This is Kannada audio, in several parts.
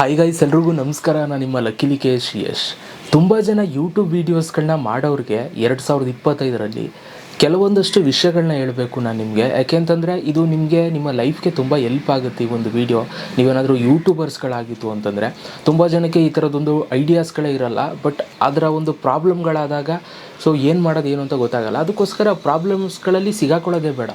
ಹಾಯ್ ಗೈಸ್ ಎಲ್ರಿಗೂ ನಮಸ್ಕಾರ. ನಾನು ನಿಮ್ಮ ಲಕ್ಕಿಲಿ ಕೆ ಎಸ್ ಯಶ್ ತುಂಬ ಜನ ಯೂಟ್ಯೂಬ್ ವೀಡಿಯೋಸ್ಗಳನ್ನ ಮಾಡೋರಿಗೆ ಎರಡು ಸಾವಿರದ ಇಪ್ಪತ್ತೈದರಲ್ಲಿ ಕೆಲವೊಂದಷ್ಟು ವಿಷಯಗಳನ್ನ ಹೇಳಬೇಕು ನಾನು ನಿಮಗೆ. ಯಾಕೆಂತಂದರೆ ಇದು ನಿಮಗೆ, ನಿಮ್ಮ ಲೈಫ್ಗೆ ತುಂಬ ಎಲ್ಪ್ ಆಗುತ್ತೆ ಈ ಒಂದು ವಿಡಿಯೋ ನೀವೇನಾದರೂ ಯೂಟ್ಯೂಬರ್ಸ್ಗಳಾಗಿತ್ತು ಅಂತಂದರೆ ತುಂಬ ಜನಕ್ಕೆ ಈ ಥರದೊಂದು ಐಡಿಯಾಸ್ಗಳೇ ಇರಲ್ಲ ಬಟ್ ಅದರ ಒಂದು ಪ್ರಾಬ್ಲಮ್ಗಳಾದಾಗ ಸೊ ಏನು ಮಾಡೋದು ಏನು ಅಂತ ಗೊತ್ತಾಗಲ್ಲ. ಅದಕ್ಕೋಸ್ಕರ ಪ್ರಾಬ್ಲಮ್ಸ್ಗಳಲ್ಲಿ ಸಿಗಾಕೊಳ್ಳೋದೇ ಬೇಡ.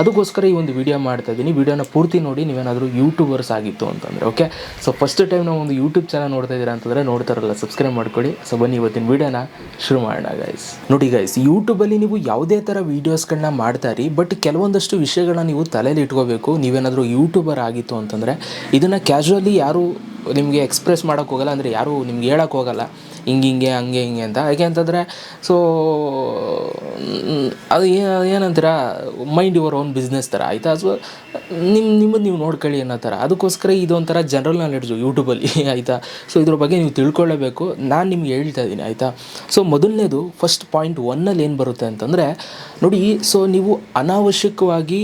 ಅದಕ್ಕೋಸ್ಕರ ಈ ಒಂದು ವಿಡಿಯೋ ಮಾಡ್ತಾ ಇದ್ದೀನಿ. ವಿಡಿಯೋನ ಪೂರ್ತಿ ನೋಡಿ ನೀವೇನಾದರೂ ಯೂಟ್ಯೂಬರ್ಸ್ ಆಗಿತ್ತು ಅಂತಂದರೆ ಓಕೆ ಸೊ ಫಸ್ಟ್ ಟೈಮ್ ನಾವು ಒಂದು ಯೂಟ್ಯೂಬ್ ಚಾನಲ್ ನೋಡ್ತಾ ಇದ್ದೀರಾ ಅಂತಂದರೆ ನೋಡ್ತಾರಲ್ಲ ಸಬ್ಸ್ಕ್ರೈಬ್ ಮಾಡ್ಕೊಳ್ಳಿ. ಸೊ ಬನ್ನಿ ಇವತ್ತಿನ ವಿಡಿಯೋನ ಶುರು ಮಾಡೋಣ ಗೈಸ್ ನೋಡಿ ಗೈಸ್ ಯೂಟ್ಯೂಬಲ್ಲಿ ನೀವು ಯಾವುದೇ ಥರ ವೀಡಿಯೋಸ್ಗಳನ್ನ ಮಾಡ್ತಾರಿ ಬಟ್ ಕೆಲವೊಂದಷ್ಟು ವಿಷಯಗಳನ್ನ ನೀವು ತಲೆಯಲ್ಲಿ ಇಟ್ಕೋಬೇಕು. ನೀವೇನಾದರೂ ಯೂಟ್ಯೂಬರ್ ಆಗಿತ್ತು ಅಂತಂದರೆ, ಇದನ್ನು ಕ್ಯಾಶುವಲಿ ಯಾರು ನಿಮಗೆ ಎಕ್ಸ್ಪ್ರೆಸ್ ಮಾಡೋಕ್ಕೋಗಲ್ಲ ಅಂದರೆ ಯಾರು ನಿಮ್ಗೆ ಹೇಳೋಕ್ಕೆ ಹಿಂಗೆ ಹಿಂಗೆ, ಹಂಗೆ ಹಿಂಗೆ ಅಂತ. ಯಾಕೆ ಅಂತಂದರೆ ಸೊ ಅದು ಏನಂತೀರ ಮೈಂಡ್ ಯುವರ್ ಓನ್ ಬಿಸ್ನೆಸ್ ಥರ. ಆಯಿತಾ? ಸೊ ನಿಮ್ಮ ನಿಮ್ಮದು ನೀವು ನೋಡ್ಕೊಳ್ಳಿ ಅನ್ನೋ ಥರ. ಅದಕ್ಕೋಸ್ಕರ ಇದೊಂಥರ ಜನರಲ್ ನಾಲೆಡ್ಜು ಯೂಟ್ಯೂಬಲ್ಲಿ ಆಯಿತಾ? ಸೊ ಇದ್ರ ಬಗ್ಗೆ ನೀವು ತಿಳ್ಕೊಳ್ಳೇಬೇಕು. ನಾನು ನಿಮ್ಗೆ ಹೇಳ್ತಾ ಇದ್ದೀನಿ, ಆಯಿತಾ? ಸೊ ಮೊದಲನೇದು ಫಸ್ಟ್ ಪಾಯಿಂಟ್ ಒನ್ನಲ್ಲಿ ಏನು ಬರುತ್ತೆ ಅಂತಂದರೆ, ನೋಡಿ ಸೊ ನೀವು ಅನಾವಶ್ಯಕವಾಗಿ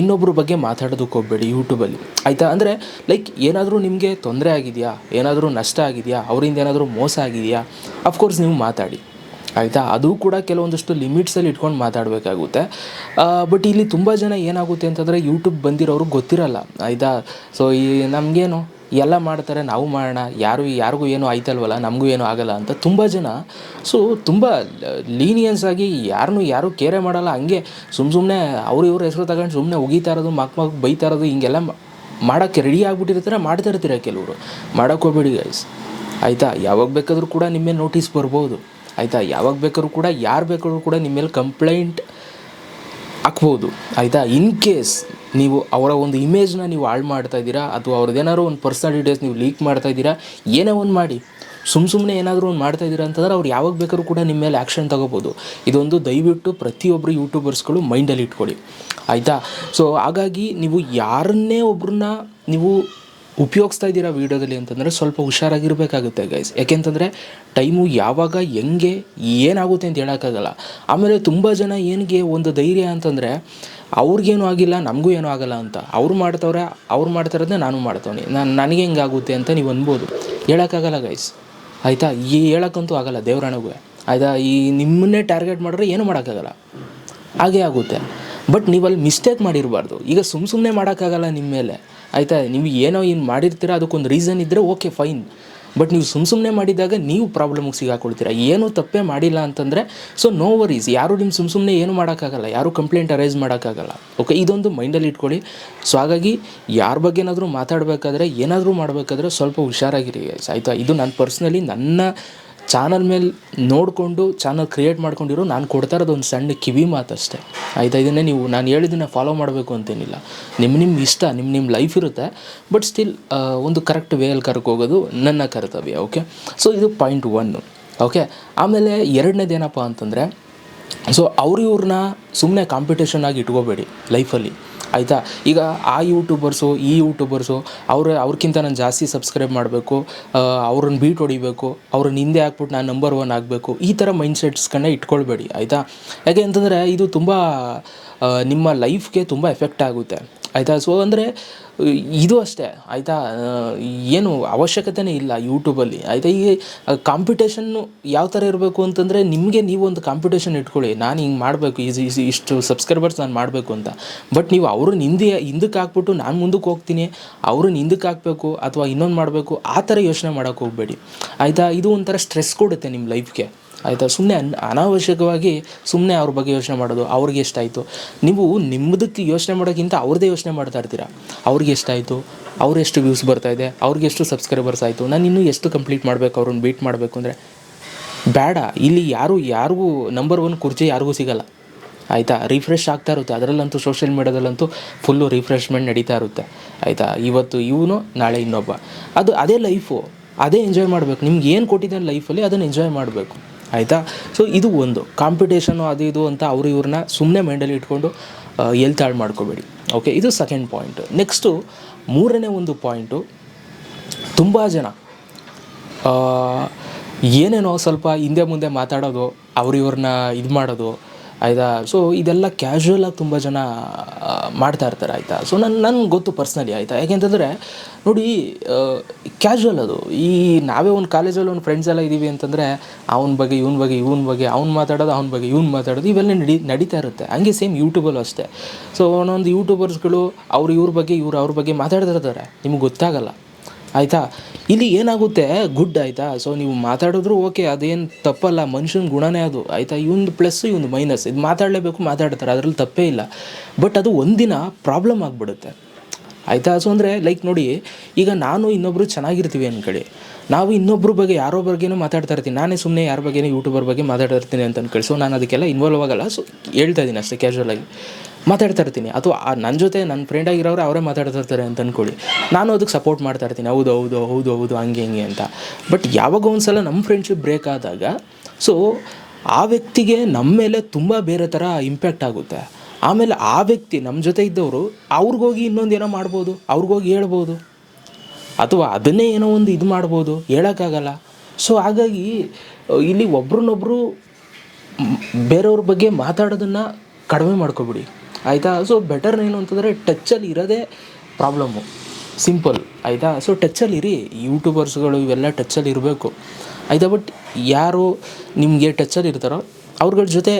ಇನ್ನೊಬ್ಬರ ಬಗ್ಗೆ ಮಾತಾಡೋದಕ್ಕೆ ಹೋಗಬೇಡಿ ಯೂಟ್ಯೂಬಲ್ಲಿ. ಆಯಿತಾ? ಅಂದರೆ ಲೈಕ್ ಏನಾದರೂ ನಿಮಗೆ ತೊಂದರೆ ಆಗಿದೆಯಾ? ಏನಾದರೂ ನಷ್ಟ ಆಗಿದೆಯಾ? ಅವರಿಂದ ಏನಾದರೂ ಮೋಸ ಆಗಿದೆಯಾ? ಅಫ್ಕೋರ್ಸ್ ನೀವು ಮಾತಾಡಿ. ಆಯಿತಾ? ಅದು ಕೂಡ ಕೆಲವೊಂದಷ್ಟು ಲಿಮಿಟ್ಸಲ್ಲಿ ಇಟ್ಕೊಂಡು ಮಾತಾಡಬೇಕಾಗುತ್ತೆ. ಬಟ್ ಇಲ್ಲಿ ತುಂಬ ಜನ ಏನಾಗುತ್ತೆ ಅಂತಂದರೆ ಯೂಟ್ಯೂಬ್ ಬಂದಿರೋರು ಗೊತ್ತಿರಲ್ಲ. ಆಯಿತಾ? ಸೊ ಈ ನಮಗೇನು? ಎಲ್ಲ ಮಾಡ್ತಾರೆ, ನಾವು ಮಾಡೋಣ, ಯಾರು ಯಾರಿಗೂ ಏನೂ ಆಯ್ತಲ್ವಲ್ಲ, ನಮಗೂ ಏನೂ ಆಗಲ್ಲ ಅಂತ ತುಂಬ ಜನ. ಸೊ ತುಂಬ ಲೀನಿಯನ್ಸ್ ಆಗಿ ಯಾರನ್ನು ಯಾರೂ ಕೇರೆ ಮಾಡಲ್ಲ. ಹಂಗೆ ಸುಮ್ಮ ಸುಮ್ಮನೆ ಅವ್ರ ಇವ್ರ ಹೆಸರು ತಗೊಂಡು ಸುಮ್ಮನೆ ಉಗಿತಾ ಇರೋದು, ಮಕ್ ಮಕ್ ಬೈತಾ ಇರೋದು, ಹಿಂಗೆಲ್ಲ ಮಾಡೋಕ್ಕೆ ರೆಡಿ ಆಗಿಬಿಟ್ಟಿರ್ತಾರೆ, ಮಾಡ್ತಾ ಇರ್ತೀರ ಕೆಲವರು. ಮಾಡೋಕ್ಕೆ ಹೋಗ್ಬೇಡಿ ಗೈಸ್ ಆಯಿತಾ? ಯಾವಾಗ ಬೇಕಾದರೂ ಕೂಡ ನಿಮ್ಮ ಮೇಲೆ ನೋಟಿಸ್ ಬರ್ಬೋದು. ಆಯಿತಾ? ಯಾವಾಗ ಬೇಕಾದ್ರೂ ಕೂಡ, ಯಾರು ಬೇಕಾದ್ರೂ ಕೂಡ ನಿಮ್ಮ ಮೇಲೆ ಕಂಪ್ಲೇಂಟ್ ಹಾಕ್ಬೋದು. ಆಯಿತಾ? ಇನ್ ಕೇಸ್ ನೀವು ಅವರ ಒಂದು ಇಮೇಜ್ನ ನೀವು ಹಾಳು ಮಾಡ್ತಾ ಇದ್ದೀರಾ? ಅಥವಾ ಅವ್ರದ್ದೇನಾದ್ರು ಒಂದು ಪರ್ಸನಲ್ ಡೀಟೇಲ್ಸ್ ನೀವು ಲೀಕ್ ಮಾಡ್ತಾ ಇದ್ದೀರಾ? ಏನೇ ಒಂದು ಮಾಡಿ. ಸುಮ್ಮ ಸುಮ್ಮನೆ ಏನಾದರೂ ಒಂದು ಮಾಡ್ತಾ ಇದ್ದೀರಾ ಅಂತಂದ್ರೆ ಅವ್ರು ಯಾವಾಗ ಬೇಕಾದ್ರೂ ಕೂಡ ನಿಮ್ಮ ಮೇಲೆ ಆ್ಯಕ್ಷನ್ ತಗೋಬೋದು. ಇದೊಂದು ದಯವಿಟ್ಟು ಪ್ರತಿಯೊಬ್ಬರು ಯೂಟ್ಯೂಬರ್ಸ್ಗಳು ಮೈಂಡಲ್ಲಿ ಇಟ್ಕೊಳ್ಳಿ. ಆಯಿತಾ? ಸೊ ಹಾಗಾಗಿ ನೀವು ಯಾರನ್ನೇ ಒಬ್ರನ್ನ ನೀವು ಉಪಯೋಗಿಸ್ತಾ ಇದ್ದೀರಾ ವೀಡಿಯೋದಲ್ಲಿ ಅಂತಂದರೆ ಸ್ವಲ್ಪ ಹುಷಾರಾಗಿರಬೇಕಾಗುತ್ತೆ ಗೈಸ್ ಯಾಕೆಂತಂದರೆ ಟೈಮು ಯಾವಾಗ, ಹೆಂಗೆ, ಏನಾಗುತ್ತೆ ಅಂತ ಹೇಳೋಕ್ಕಾಗಲ್ಲ. ಆಮೇಲೆ ತುಂಬ ಜನ ಏನಿಗೆ ಒಂದು ಧೈರ್ಯ ಅಂತಂದರೆ ಅವ್ರಿಗೇನು ಆಗಿಲ್ಲ, ನಮಗೂ ಏನೂ ಆಗಲ್ಲ ಅಂತ. ಅವ್ರು ಮಾಡ್ತವ್ರೆ, ಅವ್ರು ಮಾಡ್ತಾ ಇರೋದನ್ನ ನಾನು ಮಾಡ್ತವ್ನಿ. ನಾನು, ನನಗೆ ಹೆಂಗಾಗುತ್ತೆ ಅಂತ ನೀವು ಅನ್ಬೋದು. ಹೇಳೋಕ್ಕಾಗಲ್ಲ ಗೈಸ್ ಆಯಿತಾ? ಈ ಹೇಳೋಕ್ಕಂತೂ ಆಗಲ್ಲ ದೇವ್ರಣಗೂ ಆಯಿತಾ? ಈ ನಿಮ್ಮನ್ನೇ ಟಾರ್ಗೆಟ್ ಮಾಡಿದ್ರೆ ಏನು ಮಾಡೋಕ್ಕಾಗಲ್ಲ. ಹಾಗೇ ಆಗುತ್ತೆ. ಬಟ್ ನೀವಲ್ಲಿ ಮಿಸ್ಟೇಕ್ ಮಾಡಿರಬಾರ್ದು. ಈಗ ಸುಮ್ಮ ಸುಮ್ಮನೆ ಮಾಡೋಕ್ಕಾಗಲ್ಲ ನಿಮ್ಮ ಮೇಲೆ. ಆಯಿತಾ? ನೀವು ಏನೋ ಏನು ಮಾಡಿರ್ತೀರ, ಅದಕ್ಕೊಂದು ರೀಸನ್ ಇದ್ದರೆ ಓಕೆ ಫೈನ್ ಬಟ್ ನೀವು ಸುಮ್ಮ ಸುಮ್ಮನೆ ಮಾಡಿದಾಗ ನೀವು ಪ್ರಾಬ್ಲಮ್ಗೆ ಸಿಗಾಕೊಳ್ತೀರಾ? ಏನೂ ತಪ್ಪೇ ಮಾಡಿಲ್ಲ ಅಂತಂದರೆ ಸೊ ನೋ ವರೀಸ್ ಯಾರು ನಿಮ್ಮ ಸುಮ್ಮ ಸುಮ್ಮನೆ ಏನು ಮಾಡೋಕ್ಕಾಗಲ್ಲ. ಯಾರು ಕಂಪ್ಲೇಂಟ್ ಅರೈಸ್ ಮಾಡೋಕ್ಕಾಗಲ್ಲ. ಓಕೆ ಇದೊಂದು ಮೈಂಡಲ್ಲಿ ಇಟ್ಕೊಳ್ಳಿ. ಸೊ ಹಾಗಾಗಿ ಯಾರ ಬಗ್ಗೆ ಏನಾದರೂ ಮಾತಾಡಬೇಕಾದ್ರೆ, ಏನಾದರೂ ಮಾಡಬೇಕಾದ್ರೆ ಸ್ವಲ್ಪ ಹುಷಾರಾಗಿರಿ ಆಯಿತಾ? ಇದು ನಾನು ಪರ್ಸ್ನಲಿ ನನ್ನ ಚಾನಲ್ ಮೇಲೆ ನೋಡಿಕೊಂಡು, ಚಾನಲ್ ಕ್ರಿಯೇಟ್ ಮಾಡ್ಕೊಂಡಿರೋ, ನಾನು ಕೊಡ್ತಾ ಇರೋದು ಒಂದು ಸಣ್ಣ ಕಿವಿ ಮಾತಷ್ಟೇ. ಆಯ್ತಾ? ಇದನ್ನೇ ನೀವು, ನಾನು ಹೇಳಿದ್ದನ್ನ ಫಾಲೋ ಮಾಡಬೇಕು ಅಂತೇನಿಲ್ಲ. ನಿಮ್ಮ ನಿಮ್ಮ ಇಷ್ಟ ನಿಮ್ಮ ನಿಮ್ಮ ಲೈಫ್ ಇರುತ್ತೆ. ಬಟ್ ಸ್ಟಿಲ್ ಒಂದು ಕರೆಕ್ಟ್ ವೇಯಲ್ಲಿ ಕರ್ಕೋಗೋದು ನನ್ನ ಕರ್ತವ್ಯ ಓಕೆ ಸೊ ಇದು ಪಾಯಿಂಟ್ ಒನ್ನು ಓಕೆ ಆಮೇಲೆ ಎರಡನೇದು ಏನಪ್ಪ ಅಂತಂದರೆ ಸೊ ಅವ್ರ ಇವ್ರನ್ನ ಸುಮ್ಮನೆ ಕಾಂಪಿಟೇಷನ್ ಆಗಿ ಇಟ್ಕೋಬೇಡಿ ಲೈಫಲ್ಲಿ ಆಯಿತಾ? ಈಗ ಆ ಯೂಟ್ಯೂಬರ್ಸು ಈ ಯೂಟ್ಯೂಬರ್ಸು ಅವ್ರ ಅವ್ರಕ್ಕಿಂತ ನಾನು ಜಾಸ್ತಿ ಸಬ್ಸ್ಕ್ರೈಬ್ ಮಾಡಬೇಕು ಅವ್ರನ್ನ ಬೀಟ್ ಹೊಡಿಬೇಕು ಅವ್ರನ್ನ ಹಿಂದೆ ಹಾಕ್ಬಿಟ್ಟು ನಾನು ನಂಬರ್ ಒನ್ ಆಗಬೇಕು, ಈ ಥರ ಮೈಂಡ್ ಸೆಟ್ಸ್ಗಳನ್ನ ಇಟ್ಕೊಳ್ಬೇಡಿ, ಆಯಿತಾ? ಯಾಕೆ ಅಂತಂದರೆ ಇದು ತುಂಬ ನಿಮ್ಮ ಲೈಫ್ಗೆ ತುಂಬ ಎಫೆಕ್ಟ್ ಆಗುತ್ತೆ. ಆಯಿತಾ? ಸೊ ಅಂದರೆ, ಇದು ಅಷ್ಟೇ, ಆಯಿತಾ? ಏನು ಅವಶ್ಯಕತೆನೇ ಇಲ್ಲ ಯೂಟ್ಯೂಬಲ್ಲಿ ಆಯಿತಾ? ಈ ಕಾಂಪಿಟೇಷನ್ನು ಯಾವ ಥರ ಇರಬೇಕು ಅಂತಂದರೆ, ನಿಮಗೆ ನೀವು ಒಂದು ಕಾಂಪಿಟೇಷನ್ ಇಟ್ಕೊಳ್ಳಿ. ನಾನು ಹಿಂಗೆ ಮಾಡಬೇಕು ಈಸ್ ಇಷ್ಟು ಸಬ್ಸ್ಕ್ರೈಬರ್ಸ್ ನಾನು ಮಾಡಬೇಕು ಅಂತ. ಬಟ್ ನೀವು ಅವ್ರನ್ನ ಹಿಂದೆ ಹಿಂದಕ್ಕೆ ಹಾಕ್ಬಿಟ್ಟು ನಾನು ಮುಂದಕ್ಕೆ ಹೋಗ್ತೀನಿ ಅವ್ರನ್ನ ಹಿಂದಕ್ಕೆ ಹಾಕಬೇಕು, ಅಥವಾ ಇನ್ನೊಂದು ಮಾಡಬೇಕು, ಆ ಥರ ಯೋಚನೆ ಮಾಡೋಕ್ಕೆ ಹೋಗಬೇಡಿ. ಆಯಿತಾ? ಇದು ಒಂಥರ ಸ್ಟ್ರೆಸ್ ಕೊಡುತ್ತೆ ನಿಮ್ಮ ಲೈಫ್ಗೆ ಆಯಿತಾ? ಸುಮ್ಮನೆ ಅನ್, ಅನಾವಶ್ಯಕವಾಗಿ ಸುಮ್ಮನೆ ಅವ್ರ ಬಗ್ಗೆ ಯೋಚನೆ ಮಾಡೋದು ಅವ್ರಿಗೆ ಎಷ್ಟಾಯಿತು ನೀವು ನಿಮ್ಮದಕ್ಕೆ ಯೋಚನೆ ಮಾಡೋಕ್ಕಿಂತ ಅವ್ರದ್ದೇ ಯೋಚನೆ ಮಾಡ್ತಾ ಇರ್ತೀರಾ? ಅವ್ರಿಗೆ ಎಷ್ಟಾಯಿತು ಅವ್ರು ಎಷ್ಟು ವ್ಯೂಸ್ ಬರ್ತಾ ಇದೆ? ಅವ್ರಿಗೆ ಎಷ್ಟು ಸಬ್ಸ್ಕ್ರೈಬರ್ಸ್ ಆಯಿತು? ನಾನು ಇನ್ನೂ ಎಷ್ಟು ಕಂಪ್ಲೀಟ್ ಮಾಡಬೇಕು ಅವ್ರನ್ನ ಬೀಟ್ ಮಾಡಬೇಕು ಅಂದರೆ? ಬೇಡ ಇಲ್ಲಿ ಯಾರು, ಯಾರಿಗೂ ನಂಬರ್ ಒನ್ ಕುರ್ಚಿ ಯಾರಿಗೂ ಸಿಗಲ್ಲ. ಆಯಿತಾ? ರಿಫ್ರೆಶ್ ಆಗ್ತಾ ಇರುತ್ತೆ. ಅದರಲ್ಲಂತೂ ಸೋಷಿಯಲ್ ಮೀಡ್ಯಾದಲ್ಲಂತೂ ಫುಲ್ಲು ರಿಫ್ರೆಶ್ಮೆಂಟ್ ನಡೀತಾ ಇರುತ್ತೆ. ಆಯಿತಾ? ಇವತ್ತು ಇವನು, ನಾಳೆ ಇನ್ನೊಬ್ಬ. ಅದು, ಅದೇ ಲೈಫು ಅದೇ ಎಂಜಾಯ್ ಮಾಡಬೇಕು. ನಿಮ್ಗೆ ಏನು ಕೊಟ್ಟಿದ್ದಾನೆ ಲೈಫಲ್ಲಿ ಅದನ್ನು ಎಂಜಾಯ್ ಮಾಡಬೇಕು. ಆಯಿತಾ? ಸೊ ಇದು ಒಂದು. ಕಾಂಪಿಟೇಷನು ಅದು ಇದು ಅಂತ ಅವರು ಇವ್ರನ್ನ ಸುಮ್ಮನೆ ಮೈಂಡಲ್ಲಿ ಇಟ್ಕೊಂಡು ಎಲ್ತ್ ಹಾಳು ಮಾಡ್ಕೋಬೇಡಿ. ಓಕೆ ಇದು ಸೆಕೆಂಡ್ ಪಾಯಿಂಟ್ ನೆಕ್ಸ್ಟು ಮೂರನೇ ಒಂದು ಪಾಯಿಂಟು ತುಂಬ ಜನ ಏನೇನೋ ಸ್ವಲ್ಪ ಹಿಂದೆ ಮುಂದೆ ಮಾತಾಡೋದು, ಅವ್ರು ಇವ್ರನ್ನ ಇದು ಮಾಡೋದು ಆಯಿತಾ? ಸೊ ಇದೆಲ್ಲ ಕ್ಯಾಶುವಲ್ ಆಗಿ ತುಂಬ ಜನ ಮಾಡ್ತಾ ಇರ್ತಾರೆ, ಆಯಿತಾ? ಸೊ ನನ್ನ ನನ್ಗೆ ಗೊತ್ತು ಪರ್ಸ್ನಲಿ ಆಯಿತಾ? ಯಾಕೆಂತಂದರೆ ನೋಡಿ ಕ್ಯಾಶುವಲ್ ಅದು. ಈ ನಾವೇ ಒಂದು ಕಾಲೇಜಲ್ಲಿ ಒಂದು ಫ್ರೆಂಡ್ಸ್ ಎಲ್ಲ ಇದ್ದೀವಿ ಅಂತಂದರೆ, ಅವನ ಬಗ್ಗೆ, ಇವನ ಬಗ್ಗೆ ಇವನ ಬಗ್ಗೆ, ಅವ್ನು ಮಾತಾಡೋದು ಅವ್ನ ಬಗ್ಗೆ, ಇವ್ನು ಮಾತಾಡೋದು ಇವೆಲ್ಲ ನಡಿ, ನಡೀತಾ ಇರುತ್ತೆ. ಹಂಗೆ ಸೇಮ್ ಯೂಟ್ಯೂಬಲ್ಲೂ ಅಷ್ಟೇ. ಸೊ ಒಂದೊಂದು ಯೂಟ್ಯೂಬರ್ಸ್ಗಳು ಅವ್ರು ಇವ್ರ ಬಗ್ಗೆ, ಇವ್ರು ಅವ್ರ ಬಗ್ಗೆ ಮಾತಾಡ್ತಾ ಇರ್ತಾರೆ. ನಿಮ್ಗೆ ಗೊತ್ತಾಗಲ್ಲ. ಆಯಿತಾ? ಇಲ್ಲಿ ಏನಾಗುತ್ತೆ? ಗುಡ್ ಆಯಿತಾ? ಸೊ ನೀವು ಮಾತಾಡಿದ್ರು ಓಕೆ, ಅದೇನು ತಪ್ಪಲ್ಲ, ಮನುಷ್ಯನ ಗುಣನೇ ಅದು. ಆಯಿತಾ? ಇವೊಂದು ಪ್ಲಸ್ ಇವೊಂದು ಮೈನಸ್ ಇದು ಮಾತಾಡಲೇಬೇಕು, ಮಾತಾಡ್ತಾರೆ. ಅದರಲ್ಲಿ ತಪ್ಪೇ ಇಲ್ಲ. ಬಟ್ ಅದು ಒಂದಿನ ಪ್ರಾಬ್ಲಮ್ ಆಗಿಬಿಡುತ್ತೆ. ಆಯಿತಾ? ಸೊ ಅಂದರೆ ಲೈಕ್ ನೋಡಿ, ಈಗ ನಾನು ಇನ್ನೊಬ್ಬರು ಚೆನ್ನಾಗಿರ್ತೀವಿ ಅಂದ್ಕೊಳ್ಳಿ ನಾವು ಇನ್ನೊಬ್ಬರ ಬಗ್ಗೆ, ಯಾರೋ ಬಗ್ಗೆನೂ ಮಾತಾಡ್ತಾ ಇರ್ತೀನಿ. ನಾನೇ ಸುಮ್ಮನೆ ಯಾರ ಬಗ್ಗೆನೂ ಯೂಟ್ಯೂಬರ್ ಬಗ್ಗೆ ಮಾತಾಡ್ತಾ ಇರ್ತೀನಿ ಅಂತ ಅಂದ್ಕೊಳ್ಳಿ ಸೊ ನಾನು ಅದಕ್ಕೆಲ್ಲ ಇನ್ವಾಲ್ವ್ ಆಗಲ್ಲ. ಸೊ ಹೇಳ್ತಾ ಇದ್ದೀನಿ ಅಷ್ಟೇ ಕ್ಯಾಶುವಲ್ ಆಗಿ. ಮಾತಾಡ್ತಾ ಇರ್ತೀನಿ. ಅಥವಾ ನನ್ನ ಜೊತೆ ನನ್ನ ಫ್ರೆಂಡ್ ಆಗಿರೋರು ಅವರೇ ಮಾತಾಡ್ತಾ ಇರ್ತಾರೆ ಅಂತ ಅಂದ್ಕೊಳ್ಳಿ ನಾನು ಅದಕ್ಕೆ ಸಪೋರ್ಟ್ ಮಾಡ್ತಾ ಇರ್ತೀನಿ. ಹೌದು ಹೌದು ಹೌದು ಹೌದು, ಹಂಗೆ, ಹಿಂಗೆ ಅಂತ. ಬಟ್ ಯಾವಾಗ ಒಂದು ಸಲ ನಮ್ಮ ಫ್ರೆಂಡ್ಶಿಪ್ ಬ್ರೇಕ್ ಆದಾಗ ಸೊ ಆ ವ್ಯಕ್ತಿಗೆ ನಮ್ಮ ಮೇಲೆ ತುಂಬ ಬೇರೆ ಥರ ಇಂಪ್ಯಾಕ್ಟ್ ಆಗುತ್ತೆ. ಆಮೇಲೆ ಆ ವ್ಯಕ್ತಿ ನಮ್ಮ ಜೊತೆ ಇದ್ದವರು ಅವ್ರಿಗೋಗಿ ಇನ್ನೊಂದು ಏನೋ ಮಾಡ್ಬೋದು, ಅವ್ರಿಗೋಗಿ ಹೇಳ್ಬೋದು. ಅಥವಾ ಅದನ್ನೇ ಏನೋ ಒಂದು ಇದು ಮಾಡ್ಬೋದು, ಹೇಳೋಕ್ಕಾಗಲ್ಲ. ಸೊ ಹಾಗಾಗಿ, ಇಲ್ಲಿ ಒಬ್ರನ್ನೊಬ್ಬರು ಬೇರೆಯವ್ರ ಬಗ್ಗೆ ಮಾತಾಡೋದನ್ನು ಕಡಿಮೆ ಮಾಡ್ಕೊಬಿಡಿ. ಆಯಿತಾ? ಸೊ ಬೆಟರ್ ಏನು ಅಂತಂದರೆ ಟಚ್ಚಲ್ಲಿ ಇರೋದೇ ಪ್ರಾಬ್ಲಮ್ಮು ಸಿಂಪಲ್ ಆಯಿತಾ? ಸೊ ಟಚ್ಚಲ್ಲಿ ಇರಿ. ಯೂಟ್ಯೂಬರ್ಸ್ಗಳು ಇವೆಲ್ಲ ಟಚ್ಚಲ್ಲಿ ಇರಬೇಕು. ಆಯಿತಾ? ಬಟ್ ಯಾರು ನಿಮಗೆ ಟಚ್ಚಲ್ಲಿ ಇರ್ತಾರೋ, ಅವ್ರಗಳ ಜೊತೆ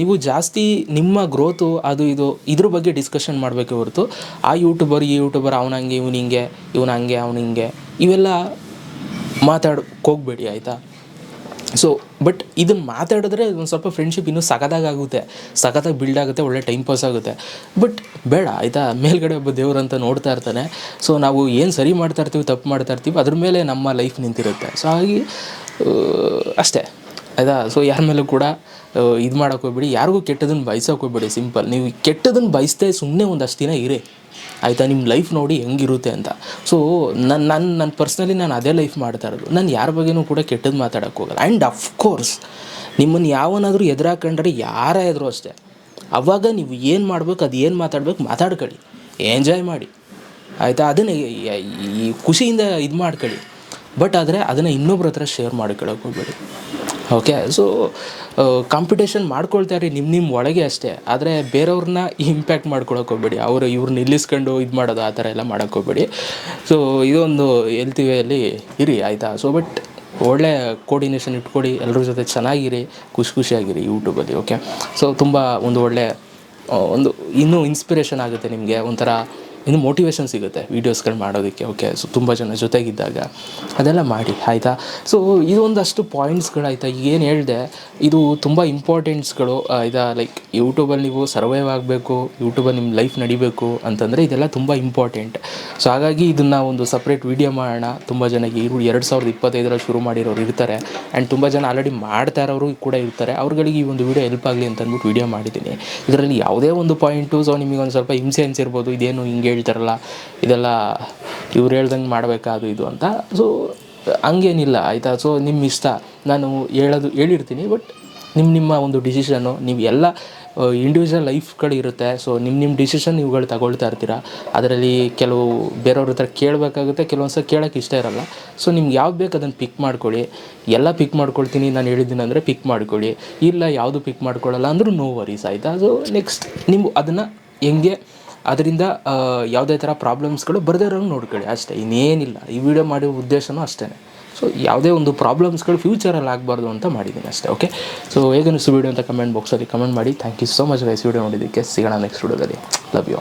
ನೀವು ಜಾಸ್ತಿ ನಿಮ್ಮ ಗ್ರೋತು ಅದು ಇದು, ಇದ್ರ ಬಗ್ಗೆ ಡಿಸ್ಕಷನ್ ಮಾಡಬೇಕು ಹೊರತು. ಆ ಯೂಟ್ಯೂಬರ್ ಈ ಯೂಟ್ಯೂಬರ್ ಅವ್ನು ಹಂಗೆ ಇವ್ನು ಹಿಂಗೆ ಇವ್ನು ಹಂಗೆ ಅವ್ನು ಹಿಂಗೆ ಇವೆಲ್ಲ ಮಾತಾಡ್ಕೋಗ್ಬೇಡಿ ಆಯಿತಾ? ಸೊ ಬಟ್ ಇದನ್ನು ಮಾತಾಡಿದ್ರೆ ಒಂದು ಸ್ವಲ್ಪ ಫ್ರೆಂಡ್ಶಿಪ್ ಇನ್ನೂ ಸಖತ್ತಾಗುತ್ತೆ ಸಖತ್ತಾಗಿ ಬಿಲ್ಡ್ ಆಗುತ್ತೆ, ಒಳ್ಳೆ ಟೈಮ್ ಪಾಸ್ ಆಗುತ್ತೆ. ಬಟ್ ಬೇಡ, ಆಯಿತಾ? ಮೇಲ್ಗಡೆ ಒಬ್ಬ ದೇವರಂತ ನೋಡ್ತಾ ಇರ್ತಾನೆ. ಸೊ ನಾವು ಏನು ಸರಿ ಮಾಡ್ತಾ ಇರ್ತೀವಿ, ತಪ್ಪು ಮಾಡ್ತಾ ಇರ್ತೀವಿ, ಅದ್ರ ಮೇಲೆ ನಮ್ಮ ಲೈಫ್ ನಿಂತಿರುತ್ತೆ. ಸೊ ಹಾಗಾಗಿ ಅಷ್ಟೇ. ಆಯಿತಾ? ಸೊ ಯಾರ ಮೇಲೂ ಕೂಡ ಇದು ಮಾಡೋಕೆ ಹೋಗ್ಬೇಡಿ. ಯಾರಿಗೂ ಕೆಟ್ಟದನ್ನು ಬಯಸೋಕೆ ಹೋಗ್ಬೇಡಿ, ಸಿಂಪಲ್. ನೀವು ಕೆಟ್ಟದನ್ನು ಬಯಸ್ದೆ ಸುಮ್ಮನೆ ಒಂದಷ್ಟು ದಿನ ಇರಿ. ಆಯಿತಾ? ನಿಮ್ಮ ಲೈಫ್ ನೋಡಿ ಹೆಂಗಿರುತ್ತೆ ಅಂತ. ಸೊ ನನ್ನ ನನ್ನ ನನ್ನ ಪರ್ಸ್ನಲಿ ನಾನು ಅದೇ ಲೈಫ್ ಮಾಡ್ತಾ ಇರೋದು. ನಾನು ಯಾರ ಬಗ್ಗೆನೂ ಕೂಡ ಕೆಟ್ಟದ್ದು ಮಾತಾಡೋಕ್ಕೆ ಹೋಗಲ್ಲ. ಆ್ಯಂಡ್ ಅಫ್ಕೋರ್ಸ್ ನಿಮ್ಮನ್ನು ಯಾವನಾದರೂ ಎದುರಾಕೊಂಡ್ರೆ ಯಾರೇ ಎದುರು ಅಷ್ಟೇ. ಅವಾಗ ನೀವು ಏನು ಮಾಡ್ಬೇಕು, ಅದು ಏನು ಮಾತಾಡ್ಬೇಕು ಮಾತಾಡ್ಕೊಳ್ಳಿ. ಎಂಜಾಯ್ ಮಾಡಿ. ಆಯಿತಾ? ಅದನ್ನು ಈ- ಖುಷಿಯಿಂದ ಇದು ಮಾಡ್ಕೊಳ್ಳಿ. ಬಟ್ ಆದರೆ ಅದನ್ನು ಇನ್ನೊಬ್ರ ಹತ್ರ ಶೇರ್ ಮಾಡ್ಕೊಳ್ಳೋಕೆ ಹೋಗ್ಬೇಡಿ. ಓಕೆ ಸೊ ಕಾಂಪಿಟೇಷನ್ ಮಾಡ್ಕೊಳ್ತಾರೆ ನಿಮ್ಮ ನಿಮ್ಮ ಒಳಗೆ ಅಷ್ಟೇ. ಆದರೆ ಬೇರೆಯವ್ರನ್ನ ಇಂಪ್ಯಾಕ್ಟ್ ಮಾಡ್ಕೊಳಕ್ಕೆ ಹೋಗ್ಬೇಡಿ. ಅವರು ಇವ್ರನ್ನ ನಿಲ್ಲಿಸ್ಕೊಂಡು ಇದು ಮಾಡೋದು ಆ ಥರ ಎಲ್ಲ ಮಾಡೋಕ್ಕೆ ಹೋಗ್ಬೇಡಿ. ಸೊ ಇದೊಂದು ಹೆಲ್ತಿ ವೇಯಲ್ಲಿ ಇರಿ, ಆಯಿತಾ? ಸೊ ಬಟ್ ಒಳ್ಳೆ ಕೋರ್ಡಿನೇಷನ್ ಇಟ್ಕೊಡಿ ಎಲ್ಲರ ಜೊತೆ ಚೆನ್ನಾಗಿರಿ, ಖುಷಿ ಖುಷಿಯಾಗಿರಿ ಯೂಟ್ಯೂಬಲ್ಲಿ ಓಕೆ ಸೊ ತುಂಬ ಒಂದು ಒಳ್ಳೆ ಒಂದು ಇನ್ನೂ ಇನ್ಸ್ಪಿರೇಷನ್ ಆಗುತ್ತೆ ನಿಮಗೆ ಒಂಥರ ಇನ್ನು ಮೋಟಿವೇಶನ್ ಸಿಗುತ್ತೆ ವೀಡಿಯೋಸ್ಗಳು ಮಾಡೋದಕ್ಕೆ ಓಕೆ ಸೊ ತುಂಬ ಜನ ಜೊತೆಗಿದ್ದಾಗ ಅದೆಲ್ಲ ಮಾಡಿ, ಆಯಿತಾ? ಸೊ ಇದೊಂದಷ್ಟು ಆಯಿತಾ? ಏನು ಹೇಳಿದೆ, ಇದು ತುಂಬ ಇಂಪಾರ್ಟೆಂಟ್ಸ್ಗಳು ಆಯಿತಾ ಲೈಕ್ ಯೂಟ್ಯೂಬಲ್ಲಿ ನೀವು ಸರ್ವೈವ್ ಆಗಬೇಕು ಯೂಟ್ಯೂಬಲ್ಲಿ ನಿಮ್ಮ ಲೈಫ್ ನಡಿಬೇಕು ಅಂತಂದರೆ ಇದೆಲ್ಲ ತುಂಬ ಇಂಪಾರ್ಟೆಂಟ್ ಸೊ ಹಾಗಾಗಿ ಇದನ್ನು ಒಂದು ಸಪ್ರೇಟ್ ವೀಡಿಯೋ ಮಾಡೋಣ. ತುಂಬ ಜನಕ್ಕೆ ಇರು ಎರಡು ಸಾವಿರದ ಇಪ್ಪತ್ತೈದರಲ್ಲಿ ಶುರು ಮಾಡಿರೋರು ಇರ್ತಾರೆ. ಆ್ಯಂಡ್ ತುಂಬ ಜನ ಆಲ್ರೆಡಿ ಮಾಡ್ತಾ ಇರೋರು ಕೂಡ ಇರ್ತಾರೆ. ಅವ್ರುಗಳಿಗೆ ಈ ಒಂದು ವೀಡಿಯೋ ಹೆಲ್ಪ್ ಆಗಲಿ ಅಂತ ಅಂದ್ಬಿಟ್ಟು ವೀಡಿಯೋ ಮಾಡಿದ್ದೀನಿ. ಇದರಲ್ಲಿ ಯಾವುದೇ ಒಂದು ಪಾಯಿಂಟು ಸೊ ನಿಮಗೆ ಒಂದು ಸ್ವಲ್ಪ ಹಿಂಸೆ ಅನ್ಸಿರ್ಬೋದು, ಇದೇನು ಹಿಂಗೆ ಹೇಳ್ತಾರಲ್ಲ, ಇದೆಲ್ಲ ಇವ್ರು ಹೇಳ್ದಂಗೆ ಮಾಡಬೇಕಾ ಅದು ಇದು ಅಂತ. ಸೊ ಹಂಗೇನಿಲ್ಲ, ಆಯಿತಾ? ಸೊ ನಿಮ್ಮ ಇಷ್ಟ. ನಾನು ಹೇಳೋದು, ಹೇಳಿರ್ತೀನಿ ಬಟ್ ನಿಮ್ಮ ನಿಮ್ಮ ಒಂದು ಡಿಸಿಷನ್ನು ನೀವು ಎಲ್ಲ ಇಂಡಿವಿಜುವಲ್ ಲೈಫ್ಗಳು ಇರುತ್ತೆ. ಸೊ ನಿಮ್ಮ ನಿಮ್ಮ ಡಿಸಿಷನ್ ನೀವುಗಳು ತಗೊಳ್ತಾ ಇರ್ತೀರ. ಅದರಲ್ಲಿ ಕೆಲವು ಬೇರೆಯವ್ರ ಹತ್ರ ಕೇಳಬೇಕಾಗುತ್ತೆ ಕೆಲವೊಂದು ಸಲ ಕೇಳೋಕ್ಕೆ ಇಷ್ಟ ಇರಲ್ಲ. ಸೊ ನಿಮ್ಗೆ ಯಾವ್ದು ಬೇಕು ಅದನ್ನು ಪಿಕ್ ಮಾಡ್ಕೊಳ್ಳಿ. ಎಲ್ಲ ಪಿಕ್ ಮಾಡ್ಕೊಳ್ತೀನಿ, ನಾನು ಹೇಳಿದ್ದೀನಿ ಅಂದರೆ ಪಿಕ್ ಮಾಡ್ಕೊಳ್ಳಿ. ಇಲ್ಲ, ಯಾವುದು ಪಿಕ್ ಮಾಡ್ಕೊಳ್ಳಲ್ಲ ಅಂದರೂ ನೋ ವರೀಸ್ ಆಯಿತಾ? ಸೊ ನೆಕ್ಸ್ಟ್ ನೀವು ಅದನ್ನು ಹೆಂಗೆ ಅದರಿಂದ ಯಾವುದೇ ಥರ ಪ್ರಾಬ್ಲಮ್ಸ್ಗಳು ಬರದೇ ಇರೋಂಗೆ ನೋಡ್ಕೊಳ್ಳಿ ಅಷ್ಟೇ. ಇನ್ನೇನಿಲ್ಲ. ಈ ವಿಡಿಯೋ ಮಾಡೋ ಉದ್ದೇಶವೂ ಅಷ್ಟೇ ಸೊ ಯಾವುದೇ ಒಂದು ಪ್ರಾಬ್ಲಮ್ಸ್ಗಳು ಫ್ಯೂಚರಲ್ಲಿ ಆಗಬಾರ್ದು ಅಂತ ಮಾಡಿದ್ದೀನಿ ಅಷ್ಟೇ ಓಕೆ ಸೊ ಹೇಗನ್ನಿಸ್ತು ವಿಡಿಯೋ ಅಂತ ಕಮೆಂಟ್ ಬಾಕ್ಸಲ್ಲಿ ಕಮೆಂಟ್ ಮಾಡಿ. Thank you so much guys video ನೋಡಿದ್ದಕ್ಕೆ ಸಿಗೋಣ ನೆಕ್ಸ್ಟ್ ವಿಡಿಯೋದಲ್ಲಿ ಲವ್ ಯು